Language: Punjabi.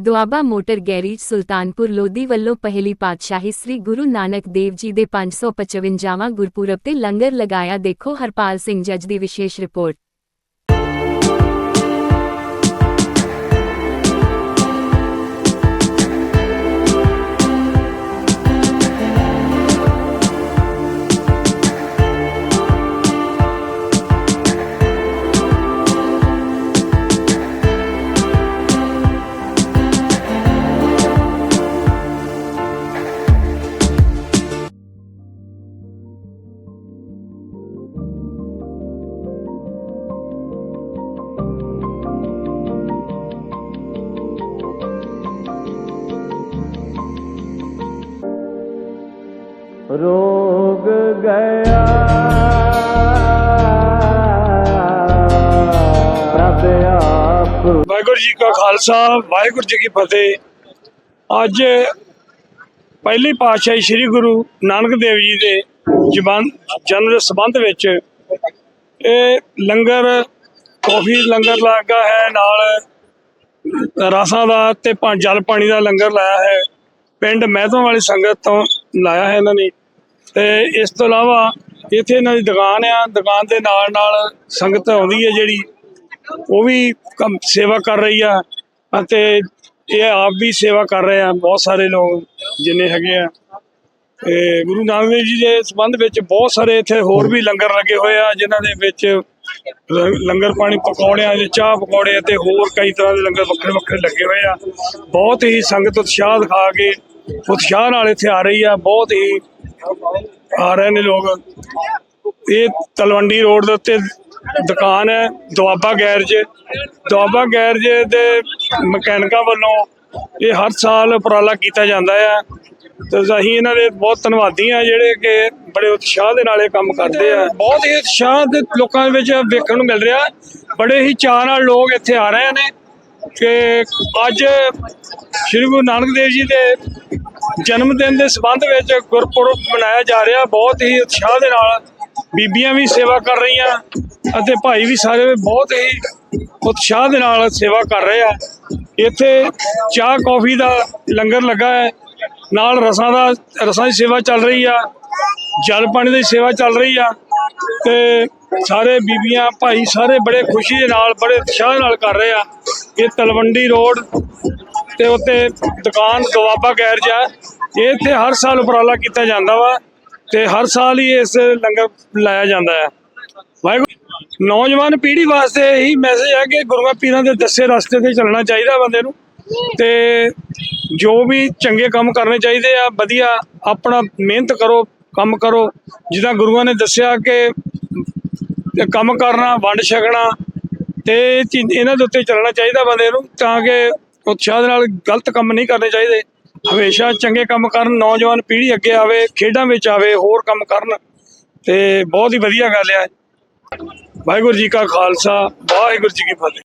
ਦੁਆਬਾ ਮੋਟਰ ਗੈਰੇਜ ਸੁਲਤਾਨਪੁਰ ਲੋਧੀ ਵੱਲੋਂ ਪਹਿਲੀ ਪਾਤਸ਼ਾਹੀ ਸ੍ਰੀ ਗੁਰੂ ਨਾਨਕ ਦੇਵ ਜੀ ਦੇ 555ਵਾਂ ਗੁਰਪੁਰਬ ਤੇ ਲੰਗਰ ਲਗਾਇਆ। ਦੇਖੋ ਹਰਪਾਲ ਸਿੰਘ ਜੱਜ ਦੀ ਵਿਸ਼ੇਸ਼ ਰਿਪੋਰਟ। ਗਿਆ ਪ੍ਰਭ ਆਪ ਵਾਹਿਗੁਰੂ ਜੀ ਕਾ ਖਾਲਸਾ, ਵਾਹਿਗੁਰੂ ਜੀ ਕੀ ਫਤਿਹ। ਅੱਜ ਪਹਿਲੀ ਪਾਤਸ਼ਾਹੀ ਸ੍ਰੀ ਗੁਰੂ ਨਾਨਕ ਦੇਵ ਜੀ ਦੇ ਜੀਵਨ ਜਨਮ ਦੇ ਸੰਬੰਧ ਵਿੱਚ ਇਹ ਲੰਗਰ, ਕਾਫੀ ਲੰਗਰ ਲੱਗਾ ਹੈ, ਨਾਲ ਰਸਾਂ ਦਾ ਤੇ ਜਲ ਪਾਣੀ ਦਾ ਲੰਗਰ ਲਾਇਆ ਹੈ। ਪਿੰਡ ਮਹਿਤੋਂ ਵਾਲੀ ਸੰਗਤ ਤੋਂ ਲਾਇਆ ਹੈ ਇਹਨਾਂ ਨੇ। ਤੇ ਇਸ ਤੋਂ ਇਲਾਵਾ ਇੱਥੇ ਇਹਨਾਂ ਦੀ ਦੁਕਾਨ ਆ, ਦੁਕਾਨ ਦੇ ਨਾਲ ਨਾਲ ਸੰਗਤ ਆਉਂਦੀ ਹੈ ਜਿਹੜੀ, ਉਹ ਵੀ ਕੰਮ ਸੇਵਾ ਕਰ ਰਹੀ ਆ ਅਤੇ ਇਹ ਆਪ ਵੀ ਸੇਵਾ ਕਰ ਰਹੇ ਆ, ਬਹੁਤ ਸਾਰੇ ਲੋਕ ਜਿੰਨੇ ਹੈਗੇ ਆ। ਤੇ ਗੁਰੂ ਨਾਨਕ ਦੇਵ ਜੀ ਦੇ ਸੰਬੰਧ ਵਿੱਚ ਬਹੁਤ ਸਾਰੇ ਇੱਥੇ ਹੋਰ ਵੀ ਲੰਗਰ ਲੱਗੇ ਹੋਏ ਆ, ਜਿਨ੍ਹਾਂ ਦੇ ਵਿੱਚ ਲ- ਲੰਗਰ ਪਾਣੀ ਪਕੌੜਿਆਂ ਦੇ ਚਾਹ ਪਕੌੜੇ ਅਤੇ ਹੋਰ ਕਈ ਤਰ੍ਹਾਂ ਦੇ ਲੰਗਰ ਵੱਖਰੇ ਵੱਖਰੇ ਲੱਗੇ ਹੋਏ ਆ। ਬਹੁਤ ਹੀ ਸੰਗਤ ਉਤਸ਼ਾਹ ਦਿਖਾ ਕੇ ਉਤਸ਼ਾਹ ਨਾਲ ਇੱਥੇ ਆ ਰਹੀ ਆ, ਬਹੁਤ ਹੀ ਆ ਰਹੇ ਨੇ ਲੋਕ। ਇਹ ਤਲਵੰਡੀ ਰੋਡ ਦੇ ਉੱਤੇ ਦੁਕਾਨ ਹੈ, ਦੁਆਬਾ ਗੈਰਜ। ਦੁਆਬਾ ਗੈਰਜ ਦੇ ਮਕੈਨਿਕਾਂ ਵੱਲੋਂ ਇਹ ਹਰ ਸਾਲ ਉਪਰਾਲਾ ਕੀਤਾ ਜਾਂਦਾ ਹੈ ਤੇ ਅਸੀਂ ਇਹਨਾਂ ਦੇ ਬਹੁਤ ਧੰਨਵਾਦੀ ਆ ਜਿਹੜੇ ਕਿ ਬੜੇ ਉਤਸ਼ਾਹ ਦੇ ਨਾਲ ਇਹ ਕੰਮ ਕਰਦੇ ਆ। ਬਹੁਤ ਹੀ ਉਤਸ਼ਾਹ ਦੇ ਲੋਕਾਂ ਵਿੱਚ ਵੇਖਣ ਨੂੰ ਮਿਲ ਰਿਹਾ। ਬੜੇ ਹੀ ਚਾਅ ਨਾਲ ਲੋਕ ਇੱਥੇ ਆ ਰਹੇ ਨੇ ਕਿ ਅੱਜ ਸ੍ਰੀ ਗੁਰੂ ਨਾਨਕ ਦੇਵ ਜੀ ਦੇ ਜਨਮ ਦਿਨ ਦੇ ਸੰਬੰਧ ਵਿੱਚ ਗੁਰਪੁਰਬ ਮਨਾਇਆ ਜਾ ਰਿਹਾ। ਬਹੁਤ ਹੀ ਉਤਸ਼ਾਹ ਦੇ ਨਾਲ ਬੀਬੀਆਂ ਵੀ ਸੇਵਾ ਕਰ ਰਹੀਆਂ ਅਤੇ ਭਾਈ ਵੀ ਸਾਰੇ ਬਹੁਤ ਹੀ ਉਤਸ਼ਾਹ ਦੇ ਨਾਲ ਸੇਵਾ ਕਰ ਰਹੇ ਆ। ਇੱਥੇ ਚਾਹ, ਕੌਫੀ ਦਾ ਲੰਗਰ ਲੱਗਾ ਹੈ। ਨਾਲ ਰਸਾਂ ਦਾ, ਰਸਾਂ ਦੀ ਸੇਵਾ ਚੱਲ ਰਹੀ ਆ। ਜਲ ਪਾਣੀ ਦੀ ਸੇਵਾ ਚੱਲ ਰਹੀ ਆ ਤੇ ਸਾਰੇ ਬੀਬੀਆਂ, ਭਾਈ ਸਾਰੇ ਬੜੇ ਖੁਸ਼ੀ ਦੇ ਨਾਲ, ਬੜੇ ਉਤਸ਼ਾਹ ਨਾਲ ਕਰ ਰਹੇ ਆ। ਇਹ ਤਲਵੰਡੀ ਰੋਡ ਤੇ ਉੱਤੇ ਦੁਕਾਨ ਦੁਆਬਾ ਗੈਰਜ ਆ। ਇਹ ਇੱਥੇ ਹਰ ਸਾਲ ਉਪਰਾਲਾ ਕੀਤਾ ਜਾਂਦਾ ਵਾ ਤੇ ਹਰ ਸਾਲ ਹੀ ਇਸ ਲੰਗਰ ਲਾਇਆ ਜਾਂਦਾ ਹੈ। ਵਾਹਿਗੁਰੂ ਨੌਜਵਾਨ ਪੀੜ੍ਹੀ ਵਾਸਤੇ ਇਹੀ ਮੈਸੇਜ ਹੈ ਕਿ ਗੁਰੂਆਂ ਪੀਰਾਂ ਦੇ ਦੱਸੇ ਰਸਤੇ ਤੇ ਚੱਲਣਾ ਚਾਹੀਦਾ ਬੰਦੇ ਨੂੰ ਤੇ ਜੋ ਵੀ ਚੰਗੇ ਕੰਮ ਕਰਨੇ ਚਾਹੀਦੇ ਆ, ਵਧੀਆ ਆਪਣਾ ਮਿਹਨਤ ਕਰੋ, ਕੰਮ ਕਰੋ। ਜਿੱਦਾਂ ਗੁਰੂਆਂ ਨੇ ਦੱਸਿਆ ਕਿ ਕੰਮ ਕਰਨਾ, ਵੰਡ ਛਕਣਾ ਤੇ ਇਹ ਚੀਜ਼- ਇਹਨਾਂ ਦੇ ਉੱਤੇ ਚੱਲਣਾ ਚਾਹੀਦਾ ਬੰਦੇ ਨੂੰ ਤਾਂ ਕਿ ਉਤਸ਼ਾਹ ਦੇ ਨਾਲ ਗਲਤ ਕੰਮ ਨਹੀਂ ਕਰਨੇ ਚਾਹੀਦੇ। ਹਮੇਸ਼ਾ ਚੰਗੇ ਕੰਮ ਕਰਨ, ਨੌਜਵਾਨ ਪੀੜ੍ਹੀ ਅੱਗੇ ਆਵੇ, ਖੇਡਾਂ ਵਿੱਚ ਆਵੇ, ਹੋਰ ਕੰਮ ਕਰਨ। ਤੇ ਬਹੁਤ ਹੀ ਵਧੀਆ ਗੱਲ ਹੈ ਵਾਹਿਗੁਰੂ ਜੀ ਕਾ ਖਾਲਸਾ, ਵਾਹਿਗੁਰੂ ਜੀ ਕੀ ਫਤਿਹ।